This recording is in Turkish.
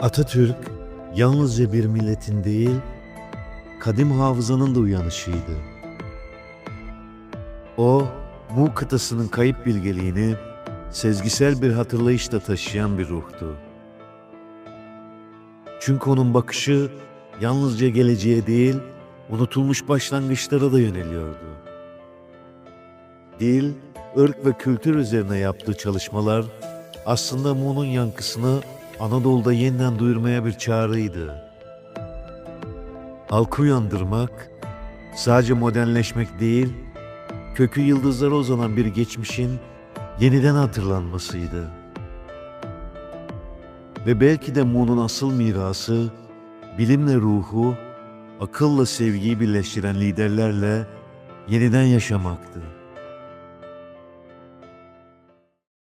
Atatürk yalnızca bir milletin değil, kadim hafızanın da uyanışıydı. O, Mu kıtasının kayıp bilgeliğini sezgisel bir hatırlayışla taşıyan bir ruhtu. Çünkü onun bakışı yalnızca geleceğe değil, unutulmuş başlangıçlara da yöneliyordu. Dil, ırk ve kültür üzerine yaptığı çalışmalar aslında Mu'nun yankısını Anadolu'da yeniden duyurmaya bir çağrıydı. Halkı uyandırmak, sadece modernleşmek değil, kökü yıldızlara uzanan bir geçmişin yeniden hatırlanmasıydı. Ve belki de Mu'nun asıl mirası, bilimle ruhu, akılla sevgiyi birleştiren liderlerle yeniden yaşamaktı.